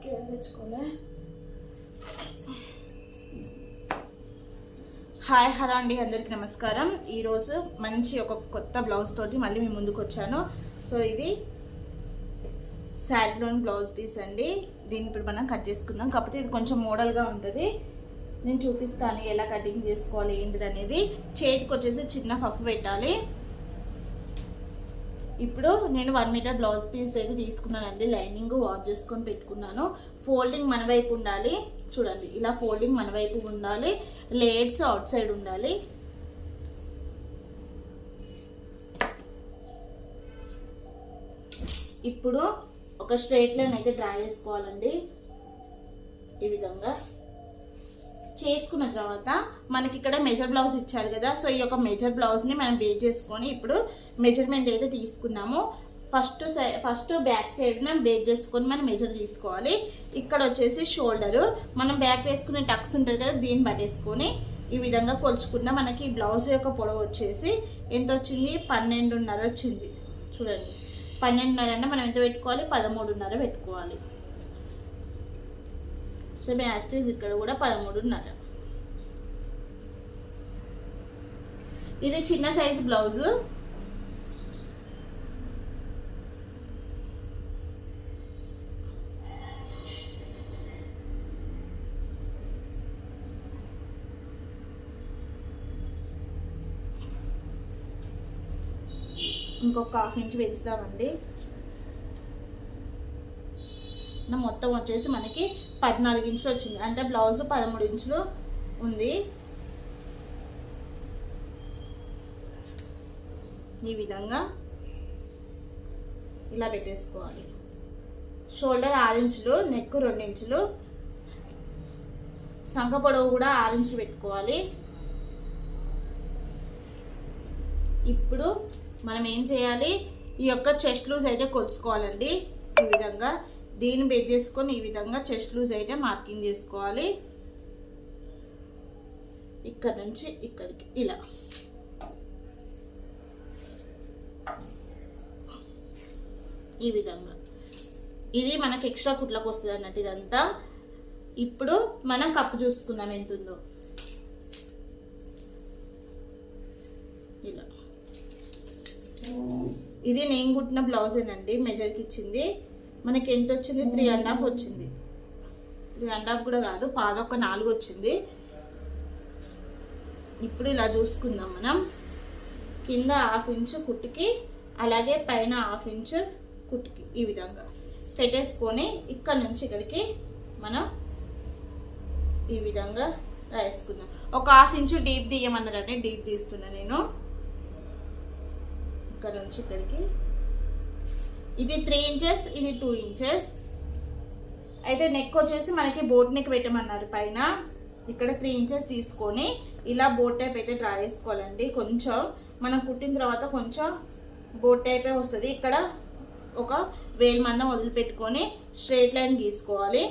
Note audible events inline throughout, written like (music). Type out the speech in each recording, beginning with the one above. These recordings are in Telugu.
స్కేల్ తెచ్చుకోలే హాయ్ హరా అండి అందరికి నమస్కారం. ఈరోజు మంచి ఒక కొత్త బ్లౌజ్ తోటి మళ్ళీ మీ ముందుకు వచ్చాను. సో ఇది శారీలోని బ్లౌజ్ పీస్ అండి. దీన్ని ఇప్పుడు మనం కట్ చేసుకుందాం. కాకపోతే ఇది కొంచెం మోడల్గా ఉంటుంది. నేను చూపిస్తాను ఎలా కటింగ్ చేసుకోవాలి ఏంటిది అనేది చేతికి వచ్చేసి చిన్న పప్పు పెట్టాలి. ఇప్పుడు నేను వన్ మీటర్ బ్లౌజ్ పీస్ అయితే తీసుకున్నానండి లైనింగ్ వాష్ చేసుకొని పెట్టుకున్నాను. ఫోల్డింగ్ మన వైపు ఉండాలి చూడండి ఇలా ఫోల్డింగ్ మన వైపు ఉండాలి లేయర్స్ అవుట్ సైడ్ ఉండాలి. ఇప్పుడు ఒక స్ట్రైట్ లైన్ అయితే డ్రా చేసుకోవాలండి. ఈ విధంగా. చేసుకున్న తర్వాత మనకి ఇక్కడ మెజర్ బ్లౌజ్ ఇచ్చారు కదా. సో ఈ యొక్క మెజర్ బ్లౌజ్ని మనం వేట్ చేసుకొని ఇప్పుడు మెజర్మెంట్ అయితే తీసుకున్నాము. First side first back side మనం వేట్ చేసుకొని మనం మెజర్ తీసుకోవాలి. ఇక్కడ వచ్చేసి షోల్డరు మనం బ్యాక్ వేసుకునే టక్స్ ఉంటుంది కదా దీన్ని పట్టేసుకొని ఈ విధంగా కొలుచుకున్న మనకి బ్లౌజ్ యొక్క పొడవు వచ్చేసి ఎంత వచ్చింది? పన్నెండున్నర వచ్చింది. చూడండి. పన్నెండున్నర అంటే మనం ఎంత పెట్టుకోవాలి? పదమూడున్నర పెట్టుకోవాలి. సో యాస్టీస్ ఇక్కడ కూడా పదమూడున్నర. ఇది చిన్న సైజ్ బ్లౌజు. ఇంకొక హాఫ్ ఇంచ్ పెంచుదామండి. మొత్తం వచ్చేసి మనకి పద్నాలుగు ఇంచులు వచ్చింది. అంటే బ్లౌజ్ పదమూడు ఇంచులు ఉంది. ఈ విధంగా ఇలా పెట్టేసుకోవాలి. షోల్డర్ ఆరు ఇంచులు నెక్ రెండు ఇంచులు. సంఖ పొడవు కూడా ఆరు ఇంచులు పెట్టుకోవాలి. ఇప్పుడు మనం ఏం చేయాలి? ఈ యొక్క చెస్ట్ లూజ్ అయితే కొలుసుకోవాలండి ఈ విధంగా దీన్ని బెడ్ చేసుకొని ఈ విధంగా చెస్ట్ లూజ్ అయితే మార్కింగ్ చేసుకోవాలి. ఇక్కడ నుంచి ఇక్కడికి ఇలా. ఈ విధంగా. ఇది మనకి ఎక్స్ట్రా కుట్లకు వస్తుంది అన్నట్టు ఇదంతా. ఇప్పుడు మనం కప్పు చూసుకుందాం ఎంత ఉందో ఇలా ఇది నేను కుట్టిన బ్లౌజేనండి మెజర్కి ఇచ్చింది. మనకి ఎంత వచ్చింది త్రీ అండ్ హాఫ్ వచ్చింది. త్రీ అండ్ హాఫ్ కూడా కాదు పాదొక్క నాలుగు వచ్చింది. ఇప్పుడు ఇలా చూసుకుందాం మనం. కింద హాఫ్ ఇంచు కుట్టుకి అలాగే పైన హాఫ్ ఇంచు కుట్టుకి ఈ విధంగా పెట్టేసుకొని ఇక్కడ నుంచి ఇక్కడికి మనం ఈ విధంగా రాసుకుందాం ఒక హాఫ్ ఇంచు డీప్ తీయమన్నారంటే డీప్ తీస్తున్నా నేను. ఇక్కడ నుంచి ఇక్కడికి ఇది త్రీ ఇంచెస్ ఇది టూ ఇంచెస్. అయితే నెక్ వచ్చేసి మనకి బోట్ నెక్ పెట్టమన్నారు పైన. ఇక్కడ త్రీ ఇంచెస్ తీసుకొని ఇలా బోట్ టైప్ అయితే డ్రా చేసుకోవాలండి. కొంచెం మనం కుట్టిన తర్వాత కొంచెం బోట్ టైపే వస్తుంది. ఇక్కడ ఒక వేలు మందం వదిలిపెట్టుకొని స్ట్రేట్ లైన్ గీసుకోవాలి.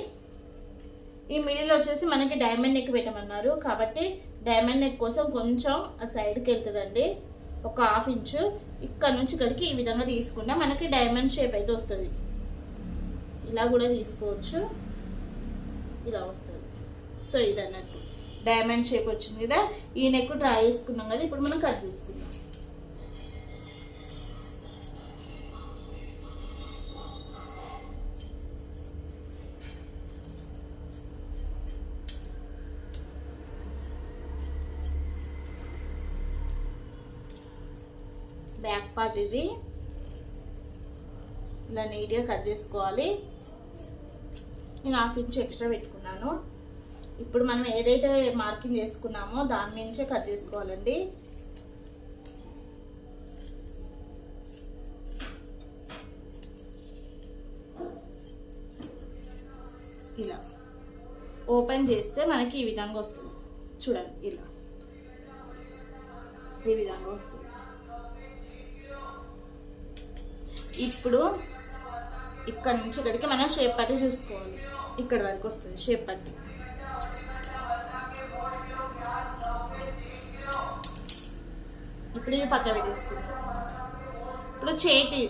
ఈ మిడిల్ వచ్చేసి మనకి డైమండ్ నెక్ పెట్టమన్నారు. కాబట్టి డైమండ్ నెక్ కోసం కొంచెం ఆ సైడ్కి వెళ్తుందండి. ఒక హాఫ్ ఇంచు ఇక్కడ నుంచి ఇక్కడికి ఈ విధంగా తీసుకుంటే మనకి డైమండ్ షేప్ అయితే వస్తుంది. ఇలా కూడా తీసుకోవచ్చు. ఇలా వస్తుంది. సో ఇది అన్నట్టు డైమండ్ షేప్ వచ్చింది కదా ఈ నెక్ డ్రా చేసుకున్నాం కదా ఇప్పుడు మనం కట్ చేసుకుందాం. బ్యాక్ పార్ట్ ఇది. ఇలా నీట్గా కట్ చేసుకోవాలి. నేను హాఫ్ ఇంచ్ ఎక్స్ట్రా పెట్టుకున్నాను. ఇప్పుడు మనం ఏదైతే మార్కింగ్ చేసుకున్నామో దాని నుంచే కట్ చేసుకోవాలండి. ఇలా. ఓపెన్ చేస్తే మనకి ఈ విధంగా వస్తుంది. చూడండి ఇలా. ఈ విధంగా వస్తుంది. ఇప్పుడు ఇక్కడ నుంచి ఇక్కడికి మనం షేప్ పట్టి చూసుకోవాలి. ఇక్కడ వరకు వస్తుంది షేప్ పట్టి. ఇప్పుడు ఇవి పక్క పెట్టేసుకుందాం ఇప్పుడు చేతి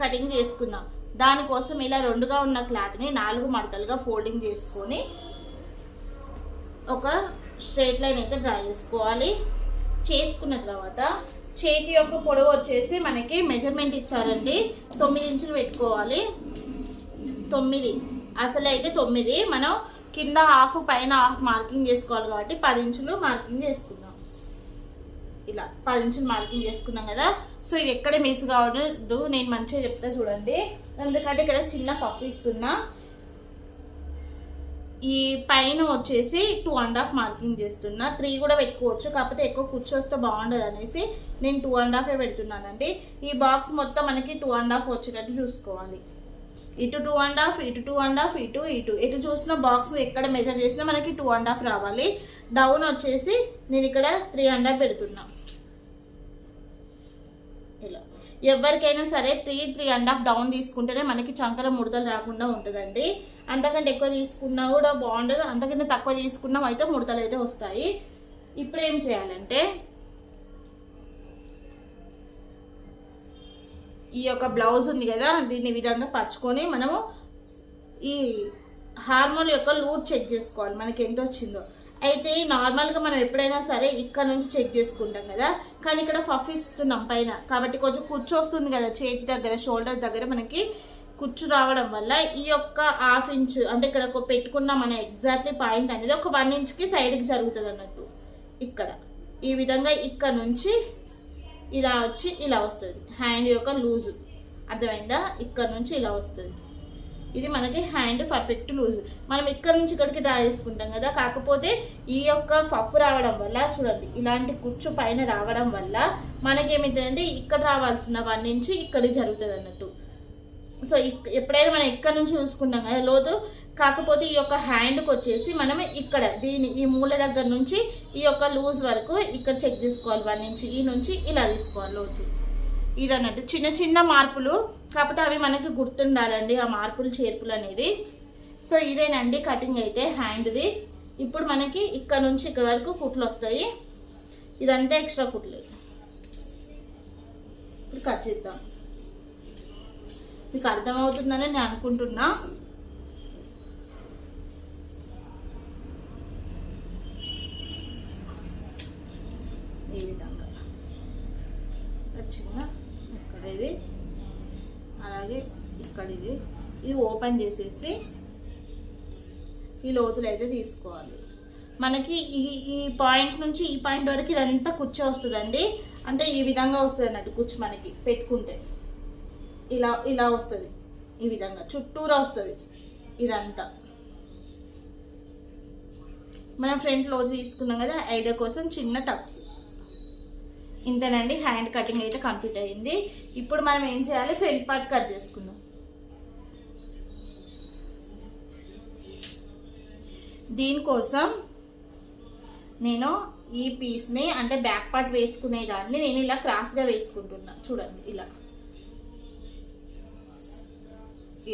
కటింగ్ చేసుకుందాం. దానికోసం ఇలా రెండుగా ఉన్న క్లాత్ని నాలుగు మడతలుగా ఫోల్డింగ్ చేసుకొని ఒక స్ట్రేట్ లైన్ అయితే డ్రా చేసుకోవాలి. చేసుకున్న తర్వాత చేతి యొక్క పొడవు వచ్చేసి మనకి మెజర్మెంట్ ఇచ్చారండి. తొమ్మిది ఇంచులు పెట్టుకోవాలి. తొమ్మిది. అసలు అయితే తొమ్మిది. మనం కింద హాఫ్ పైన హాఫ్ మార్కింగ్ చేసుకోవాలి కాబట్టి పది ఇంచులు మార్కింగ్ చేసుకుందాం. ఇలా పది ఇంచులు మార్కింగ్ చేసుకున్నాం కదా. సో ఇది ఎక్కడ మిస్ కావద్దు. నేను మంచిగా చెప్తా చూడండి. ఎందుకంటే ఇక్కడ చిన్న పప్పు ఇస్తున్నా. ఈ పైన వచ్చేసి టూ అండ్ హాఫ్ మార్కింగ్ చేస్తున్నా. త్రీ కూడా పెట్టుకోవచ్చు కాకపోతే ఎక్కువ కూర్చొస్తే బాగుండదు అనేసి నేను టూ అండ్ హాఫే పెడుతున్నానండి. ఈ బాక్స్ మొత్తం మనకి టూ అండ్ హాఫ్ వచ్చేటట్టు చూసుకోవాలి. ఇటు టూ అండ్ హాఫ్ ఇటు టూ అండ్ హాఫ్ ఇటు ఇటు. ఇటు చూసిన బాక్స్ ఎక్కడ మెజర్ చేసినా మనకి టూ అండ్ హాఫ్ రావాలి. డౌన్ వచ్చేసి నేను ఇక్కడ త్రీ అండ్ పెడుతున్నా. ఇలా. ఎవరికైనా సరే three three and half down తీసుకుంటేనే మనకి చంకర ముడతలు రాకుండా ఉంటుందండి. అంతకంటే ఎక్కువ తీసుకున్నా కూడా బాగుండదు. అంతకంటే తక్కువ తీసుకున్నాం అయితే ముడతలు అయితే వస్తాయి. ఇప్పుడు ఏం చేయాలంటే ఈ యొక్క బ్లౌజ్ ఉంది కదా దీన్ని విధంగా పరుచుకొని మనము ఈ హార్మోన్ యొక్క లూజ్ చెక్ చేసుకోవాలి. మనకి ఎంత వచ్చిందో. అయితే నార్మల్గా మనం ఎప్పుడైనా సరే ఇక్కడ నుంచి చెక్ చేసుకుంటాం కదా. కానీ ఇక్కడ ఫఫ్ ఇస్తున్నాం పైన. కాబట్టి కొంచెం కూర్చొస్తుంది కదా చేతి దగ్గర షోల్డర్ దగ్గర మనకి కుచ్చు రావడం వల్ల ఈ యొక్క హాఫ్ ఇంచ్ అంటే ఇక్కడ ఒక పెట్టుకున్న మన ఎగ్జాక్ట్లీ పాయింట్ అనేది ఒక వన్ ఇంచ్కి సైడ్కి జరుగుతుంది అన్నట్టు. ఇక్కడ. ఈ విధంగా ఇక్కడ నుంచి ఇలా వచ్చి ఇలా వస్తుంది. హ్యాండ్ యొక్క లూజ్ అర్థమైందా? ఇక్కడ నుంచి ఇలా వస్తుంది. ఇది మనకి హ్యాండ్ పర్ఫెక్ట్ లూజ్ మనం ఇక్కడ నుంచి ఇక్కడికి డ్రా చేసుకుంటాం కదా. కాకపోతే ఈ యొక్క ఫఫ్ రావడం వల్ల చూడండి ఇలాంటి కుచ్చు పైన రావడం వల్ల మనకేమిటంటే ఇక్కడ రావాల్సిన వన్ నుంచి ఇక్కడ జరుగుతుంది అన్నట్టు. సో ఎప్పుడైనా మనం ఇక్కడ నుంచి చూసుకుంటాం కదా లోతు కాకపోతే ఈ యొక్క హ్యాండ్కి వచ్చేసి మనం ఇక్కడ దీని ఈ మూల దగ్గర నుంచి ఈ యొక్క లూజ్ వరకు ఇక్కడ చెక్ చేసుకోవాలి వన్ నుంచి ఈ నుంచి ఇలా తీసుకోవాలి లోతు. ఇది అన్నట్టు చిన్న చిన్న మార్పులు కాకపోతే అవి మనకి గుర్తుండాలండి ఆ మార్పులు చేర్పులు అనేది. సో ఇదేనండి కటింగ్ అయితే హ్యాండ్ది. ఇప్పుడు మనకి ఇక్కడ నుంచి ఇక్కడ వరకు కుట్లు వస్తాయి. ఇదంతా ఎక్స్ట్రా కుట్లు. ఇప్పుడు కట్ చేద్దాం. మీకు అర్థమవుతుందని నేను అనుకుంటున్నా. ఈ విధంగా. చిన్న ఇక్కడ ఇది. అలాగే ఇక్కడ ఇది. ఇది ఓపెన్ చేసేసి ఈ లోతులు అయితే తీసుకోవాలి. మనకి ఈ ఈ పాయింట్ నుంచి ఈ పాయింట్ వరకు ఇదంతా కుర్చీ వస్తుందండి. అంటే ఈ విధంగా వస్తుంది అన్నట్టు కుర్చీ మనకి పెట్టుకుంటే. ఇలా ఇలా వస్తుంది. ఈ విధంగా చుట్టూరా వస్తుంది. ఇదంతా. మనం ఫ్రంట్ లోతు తీసుకున్నాం కదా ఐడియా కోసం చిన్న టక్స్. ఇంతేనండి హ్యాండ్ కటింగ్ అయితే కంప్లీట్ అయింది ఇప్పుడు మనం ఏం చేయాలి? ఫ్రంట్ పార్ట్ కట్ చేసుకుందాం. దీనికోసం నేను ఈ పీస్ని అంటే బ్యాక్ పార్ట్ వేసుకునే దాన్ని నేను ఇలా క్రాస్గా వేసుకుంటున్నా. చూడండి ఇలా.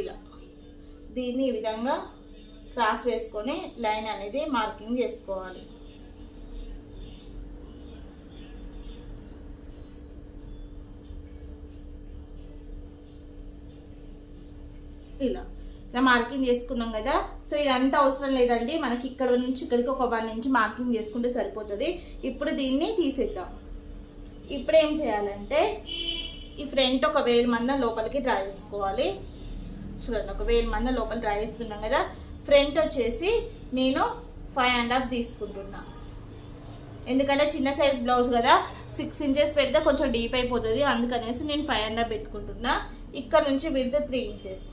ఇలా. దీన్ని ఈ విధంగా క్రాస్ వేసుకొని లైన్ అనేది మార్కింగ్ చేసుకోవాలి. ఇలా. ఇలా మార్కింగ్ చేసుకున్నాం కదా. సో ఇదంతా అవసరం లేదండి. మనకి ఇక్కడ నుంచి ఇక్కడికి ఒక వన్ నుంచి మార్కింగ్ చేసుకుంటే సరిపోతుంది. ఇప్పుడు దీన్ని తీసేద్దాం. ఇప్పుడు ఏం చేయాలంటే ఈ ఫ్రంట్ ఒక వేలు మంద లోపలికి డ్రా చేసుకోవాలి. చూడండి. ఒక వేలు మంది లోపల డ్రా చేసుకున్నాం కదా ఫ్రంట్ వచ్చేసి నేను ఫైవ్ అండ్ హాఫ్ తీసుకుంటున్నా. ఎందుకంటే చిన్న సైజ్ బ్లౌజ్ కదా సిక్స్ ఇంచెస్ పెడితే కొంచెం డీప్ అయిపోతుంది. అందుకనేసి నేను ఫైవ్ అండ్ హాఫ్ పెట్టుకుంటున్నా. ఇక్కడ నుంచి పెడితే త్రీ ఇంచెస్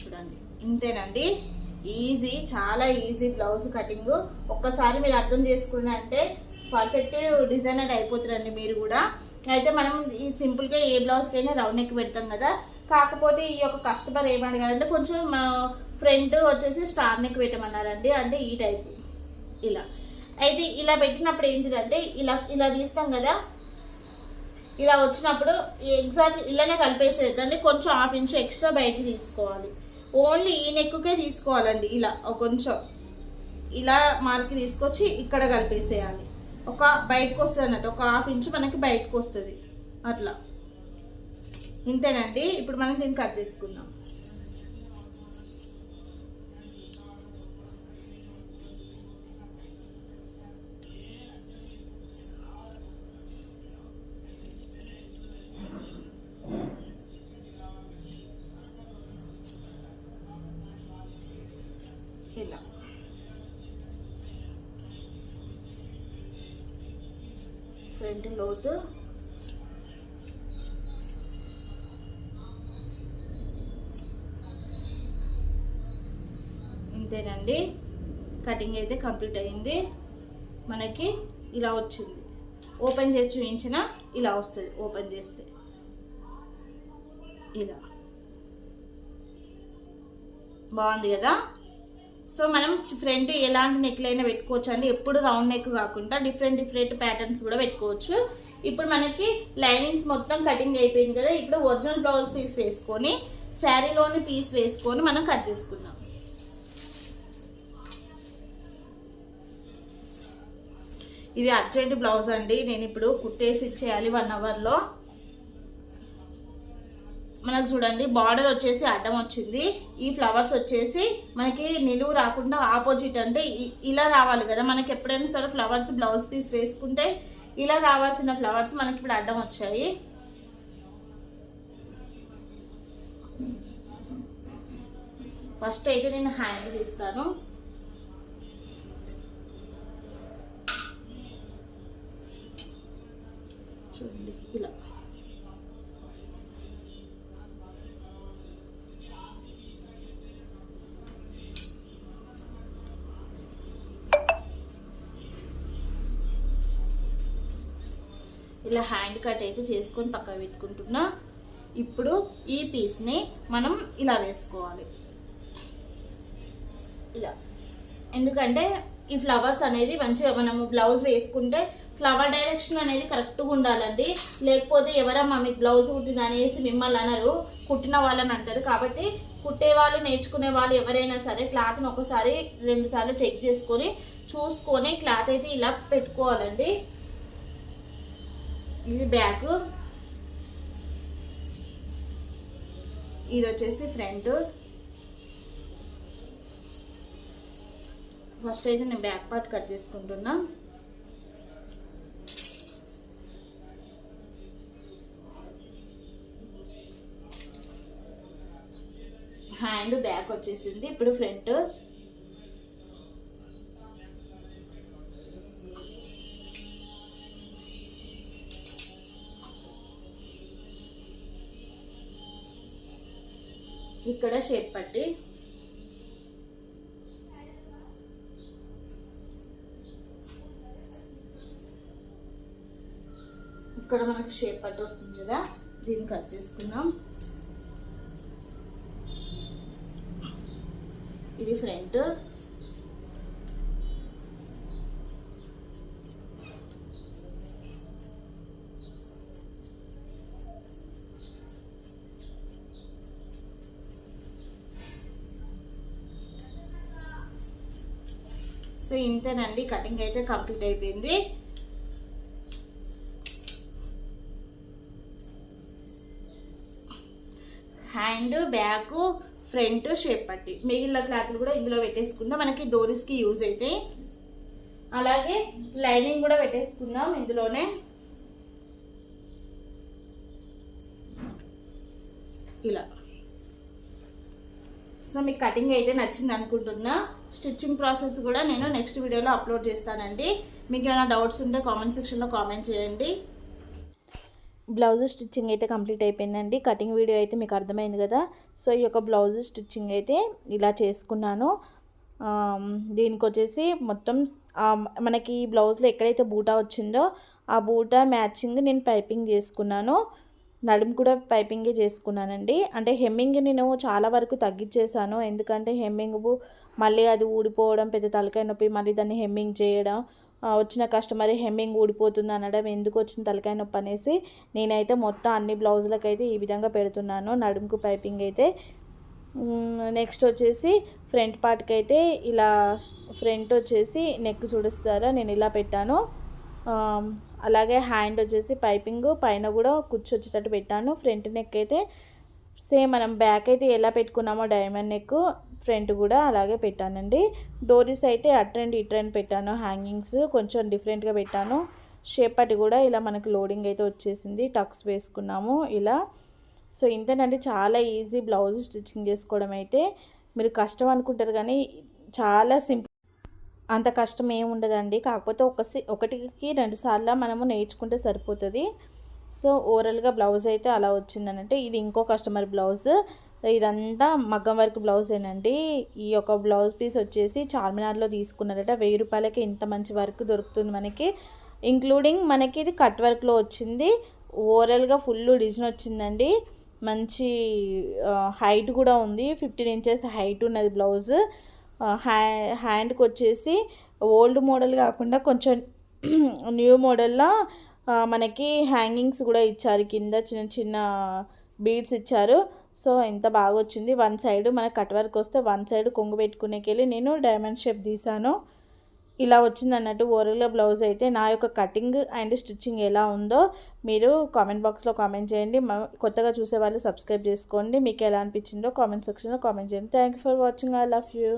చూడండి. ఇంతేనండి. ఈజీ చాలా ఈజీ బ్లౌజ్ కటింగ్ ఒక్కసారి మీరు అర్థం చేసుకున్నారంటే పర్ఫెక్ట్ డిజైనర్ అయిపోతారండి మీరు కూడా. అయితే మనం ఈ సింపుల్గా ఏ బ్లౌజ్కైనా రౌండ్ నెక్ పెడతాం కదా. కాకపోతే ఈ యొక్క కస్టమర్ ఏమడిగారంటే కొంచెం మా ఫ్రంట్ వచ్చేసి స్టార్ నెక్ పెట్టమన్నారండి. అంటే ఈ టైప్. ఇలా. అయితే ఇలా పెట్టినప్పుడు ఏంటిదంటే ఇలా ఇలా తీస్తాం కదా. ఇలా వచ్చినప్పుడు ఎగ్జాక్ట్ ఇలానే కలిపేసేదండి కొంచెం హాఫ్ ఇంచ్ ఎక్స్ట్రా బయటికి తీసుకోవాలి. ఓన్లీ ఈ నెక్కుకే తీసుకోవాలండి. ఇలా కొంచెం. ఇలా మార్కి తీసుకొచ్చి ఇక్కడ కలిపేసేయాలి. ఒక బయటకు వస్తుంది అన్నట్టు. ఒక హాఫ్ ఇంచ్ మనకి బయటకు వస్తుంది. అట్లా. ఇంతేనండి. ఇప్పుడు మనం దీన్ని కట్ చేసుకుందాం. ఫ్రంట్ లోతు. ఇంతేనండి. కటింగ్ అయితే కంప్లీట్ అయింది. మనకి ఇలా వచ్చింది. ఓపెన్ చేసి చూపించిన ఇలా వస్తుంది. ఓపెన్ చేస్తే ఇలా. బాగుంది కదా? సో మనం ఫ్రంట్ ఎలాంటి నెక్లు అయినా పెట్టుకోవచ్చు అండి ఎప్పుడు రౌండ్ నెక్ కాకుండా డిఫరెంట్ డిఫరెంట్ ప్యాటర్న్స్ కూడా పెట్టుకోవచ్చు. ఇప్పుడు మనకి లైనింగ్స్ మొత్తం కటింగ్ అయిపోయింది కదా ఇప్పుడు ఒరిజినల్ బ్లౌజ్ పీస్ వేసుకొని శారీలోని పీస్ వేసుకొని మనం కట్ చేసుకుందాం. ఇది అర్జెంట్ బ్లౌజ్ అండి. నేను ఇప్పుడు కుట్టేసి ఇచ్చేయాలి వన్ అవర్లో మనకు చూడండి బార్డర్ వచ్చేసి అడ్డం వచ్చింది. ఈ ఫ్లవర్స్ వచ్చేసి మనకి నిలువు రాకుండా ఆపోజిట్ అంటే ఇ- ఇలా రావాలి కదా. మనకి ఎప్పుడైనా సరే ఫ్లవర్స్ బ్లౌజ్ పీస్ వేసుకుంటే ఇలా రావాల్సిన ఫ్లవర్స్ మనకి ఇప్పుడు అడ్డం వచ్చాయి. ఫస్ట్ అయితే నేను హ్యాండ్ తీస్తాను. ఇలా హ్యాండ్ కట్ అయితే చేసుకొని పక్కన పెట్టుకుంటున్నా. ఇప్పుడు ఈ పీస్ని మనం ఇలా వేసుకోవాలి. ఇలా. ఎందుకంటే ఈ ఫ్లవర్స్ అనేది మంచిగా మనము బ్లౌజ్ వేసుకుంటే ఫ్లవర్ డైరెక్షన్ అనేది కరెక్ట్గా ఉండాలండి. లేకపోతే ఎవరమ్మా మీకు బ్లౌజ్ కుట్టింది అనేసి మిమ్మల్ని అనరు. కుట్టిన వాళ్ళని అంటారు. కాబట్టి కుట్టే వాళ్ళు నేర్చుకునే వాళ్ళు ఎవరైనా సరే క్లాత్ని ఒకసారి రెండుసార్లు చెక్ చేసుకొని చూసుకొని క్లాత్ అయితే ఇలా పెట్టుకోవాలండి. ఇది బ్యాక్ ఇది వచ్చేసి ఫ్రంట్. ఫస్ట్ అయితే నేను బ్యాక్ పార్ట్ కట్ చేసుకుంటున్నా. హ్యాండ్ బ్యాక్ వచ్చేసింది. ఇప్పుడు ఫ్రంట్. షేప్ పట్టి ఇక్కడ మనకి షేప్ పట్టి వస్తుంది కదా దీన్ని కట్ చేసుకుందాం. ఇది ఫ్రంట్. ఇంతేనండి కటింగ్ అయితే కంప్లీట్ అయిపోయింది. హ్యాండ్ బ్యాక్ ఫ్రంట్ షేప్ పట్టి. మిగిలిన క్లాత్లు కూడా ఇందులో పెట్టేసుకుందాం. మనకి డోరీస్కి యూజ్ అయితే. అలాగే లైనింగ్ కూడా పెట్టేసుకుందాం ఇందులోనే. ఇలా. సో మీకు కటింగ్ అయితే నచ్చింది అనుకుంటున్నా. స్టిచ్చింగ్ ప్రాసెస్ కూడా నేను నెక్స్ట్ వీడియోలో అప్లోడ్ చేస్తానండి. మీకు ఏమైనా డౌట్స్ ఉంటే కామెంట్ సెక్షన్లో కామెంట్ చేయండి. బ్లౌజ్ స్టిచ్చింగ్ అయితే కంప్లీట్ అయిపోయిందండి. కటింగ్ వీడియో అయితే మీకు అర్థమైంది కదా. సో ఈ యొక్క బ్లౌజ్ స్టిచ్చింగ్ అయితే ఇలా చేసుకున్నాను. దీనికి వచ్చేసి మొత్తం మనకి ఈ బ్లౌజ్లో ఎక్కడైతే బూటా వచ్చిందో ఆ బూటా మ్యాచింగ్ నేను పైపింగ్ చేసుకున్నాను. నడుము కూడా పైపింగే చేసుకున్నానండి. అంటే హెమ్మింగ్ నేను చాలా వరకు తగ్గించేసాను ఎందుకంటే హెమ్మింగ్ మళ్ళీ అది ఊడిపోవడం పెద్ద తలకాయ నొప్పి మళ్ళీ దాన్ని హెమ్మింగ్ చేయడం వచ్చిన కస్టమర్ హెమ్మింగ్ ఊడిపోతుంది అనడం ఎందుకు వచ్చిన తలకాయ నొప్పి అనేసి నేనైతే మొత్తం అన్ని బ్లౌజులకైతే ఈ విధంగా పెడుతున్నాను. నడుముకు పైపింగ్ అయితే నెక్స్ట్ వచ్చేసి ఫ్రంట్ పార్ట్కి అయితే ఇలా ఫ్రంట్ వచ్చేసి నెక్ చూడిస్తారా నేను ఇలా పెట్టాను. అలాగే హ్యాండ్ వచ్చేసి పైపింగ్ పైన కూడా కూర్చొచ్చేటట్టు పెట్టాను. ఫ్రంట్ నెక్ అయితే సేమ్ మనం బ్యాక్ అయితే ఎలా పెట్టుకున్నామో డైమండ్ నెక్ ఫ్రంట్ కూడా అలాగే పెట్టానండి. డోరీస్ అయితే అట్ అండ్ ఇట్ అండ్ పెట్టాను. హ్యాంగింగ్స్ కొంచెం డిఫరెంట్గా పెట్టాను. షేప్ అది కూడా ఇలా మనకు లోడింగ్ అయితే వచ్చేసింది. టక్స్ వేసుకున్నాము ఇలా. సో ఇంతేనండి. చాలా ఈజీ బ్లౌజ్ స్టిచ్చింగ్ చేసుకోవడం అయితే. మీరు కష్టం అనుకుంటారు కానీ చాలా సింపుల్ అంత కష్టం ఏముండదండి కాకపోతే ఒక ఒకటికి రెండు సార్లు మనము నేర్చుకుంటే సరిపోతుంది. సో ఓవరాల్గా బ్లౌజ్ అయితే అలా వచ్చిందనంటే ఇది ఇంకో కస్టమర్ బ్లౌజ్ ఇదంతా మగ్గం వర్క్ బ్లౌజేనండి ఈ యొక్క బ్లౌజ్ పీస్ వచ్చేసి చార్మినార్లో తీసుకున్నారట. వెయ్యి రూపాయలకి ఇంత మంచి వర్క్ దొరుకుతుంది మనకి. ఇంక్లూడింగ్ మనకి ఇది కట్ వర్క్లో వచ్చింది. ఓవరాల్గా ఫుల్ డిజైన్ వచ్చిందండి. మంచి హైట్ కూడా ఉంది. ఫిఫ్టీన్ ఇంచెస్ హైట్ ఉన్నది బ్లౌజ్. హ్యా హ్యాండ్కి వచ్చేసి ఓల్డ్ మోడల్ కాకుండా కొంచెం (clears throat) న్యూ మోడల్లో మనకి హ్యాంగింగ్స్ కూడా ఇచ్చారు. కింద చిన్న చిన్న బీడ్స్ ఇచ్చారు. సో ఎంత బాగా వచ్చింది వన్ సైడ్ మన కట్ వర్క్ వస్తే వన్ సైడ్ కొంగు పెట్టుకునేకెళ్ళి నేను డైమండ్ షేప్ తీసాను. ఇలా వచ్చింది అన్నట్టు ఓరల్గా బ్లౌజ్ అయితే నా యొక్క కటింగ్ అండ్ స్టిచ్చింగ్ ఎలా ఉందో మీరు కామెంట్ బాక్స్లో కామెంట్ చేయండి. కొత్తగా చూసే వాళ్ళు సబ్స్క్రైబ్ చేసుకోండి. మీకు ఎలా అనిపించిందో కామెంట్ సెక్షన్లో కామెంట్ చేయండి. Thank you for watching. I love you.